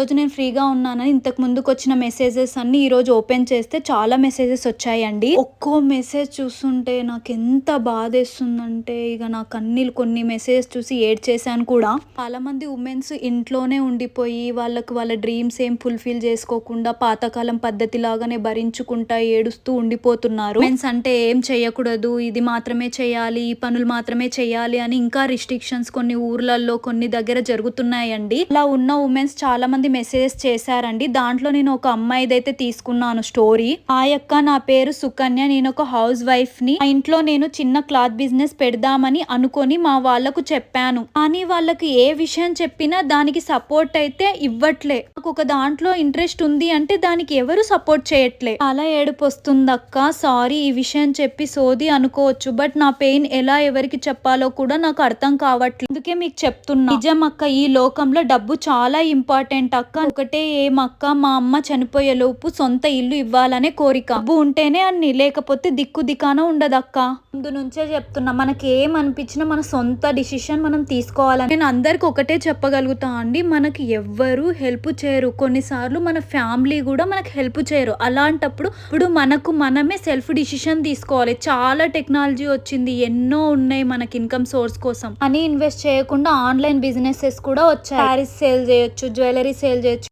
రోజు నేను ఫ్రీగా ఉన్నానని ఇంతకు ముందుకు వచ్చిన మెసేజెస్ అన్ని ఈ రోజు ఓపెన్ చేస్తే చాలా మెసేజెస్ వచ్చాయండి. ఒక్కో మెసేజ్ చూస్తుంటే నాకు ఎంత బాధేస్తుందంటే ఇక నా కన్నీళ్ళు కొన్ని మెసేజెస్ చూసి ఏడ్ చేశాను కూడా. చాలా మంది ఉమెన్స్ ఇంట్లోనే ఉండిపోయి వాళ్ళకి వాళ్ళ డ్రీమ్స్ ఏం ఫుల్ఫిల్ చేసుకోకుండా పాతకాలం పద్ధతి లాగానే భరించుకుంటా ఏడుస్తూ ఉండిపోతున్నారు. ఉమెన్స్ అంటే ఏం చేయకూడదు ఇది మాత్రమే చేయాలి ఈ పనులు మాత్రమే చేయాలి అని ఇంకా రిస్ట్రిక్షన్స్ కొన్ని ఊర్లలో కొన్ని దగ్గర జరుగుతున్నాయండి. అలా ఉన్న ఉమెన్స్ చాలా మంది మెసేజెస్ చేశారండి. దాంట్లో నేను ఒక అమ్మాయిదైతే తీసుకున్నాను స్టోరీ ఆ యొక్క నా పేరు సుకన్య. నేను ఒక హౌస్ వైఫ్ని మా ఇంట్లో నేను చిన్న క్లాత్ బిజినెస్ పెడదామని అనుకొని మా వాళ్ళకు చెప్పాను. కానీ వాళ్ళకి ఏ విషయం చెప్పినా దానికి సపోర్ట్ అయితే ఇవ్వట్లే. నాకు ఒక దాంట్లో ఇంట్రెస్ట్ ఉంది అంటే దానికి ఎవరు సపోర్ట్ చేయట్లే. అలా ఏడుపు వస్తుంది అక్క సారీ ఈ విషయం చెప్పి సోది అనుకోవచ్చు. బట్ నా పెయిన్ ఎలా ఎవరికి చెప్పాలో కూడా నాకు అర్థం కావట్లేదు అందుకే మీకు చెప్తున్నా. నిజం అక్క ఈ లోకంలో డబ్బు చాలా ఇంపార్టెంట్ అక్క ఒకటే ఏం అక్క? మా అమ్మ చనిపోయే లోపు సొంత ఇల్లు ఇవ్వాలనే కోరిక. డబ్బు ఉంటేనే అన్ని లేకపోతే దిక్కు దికాన ఉండదు అక్క. ముందు నుంచే చెప్తున్నా మనకి ఏం అనిపించినా మన సొంత డిసిషన్ మనం తీసుకోవాలని. నేను అందరికి ఒకటే చెప్పగలుగుతా అండి మనకి ఎవ్వరు హెల్ప్ చేయరు. కొన్నిసార్లు మన ఫ్యామిలీ కూడా మనకు హెల్ప్ చేయరు. అలాంటప్పుడు ఇప్పుడు మనకు మనమే సెల్ఫ్ డిసిషన్ తీసుకోవాలి. చాలా టెక్నాలజీ వచ్చింది ఎన్నో ఉన్నాయి మనకి ఇన్కమ్ సోర్స్ కోసం. అని ఇన్వెస్ట్ చేయకుండా ఆన్లైన్ బిజినెసెస్ కూడా వచ్చాయి. శారీస్ సేల్ చేయొచ్చు జ్యువెలరీ సేల్ చేయొచ్చు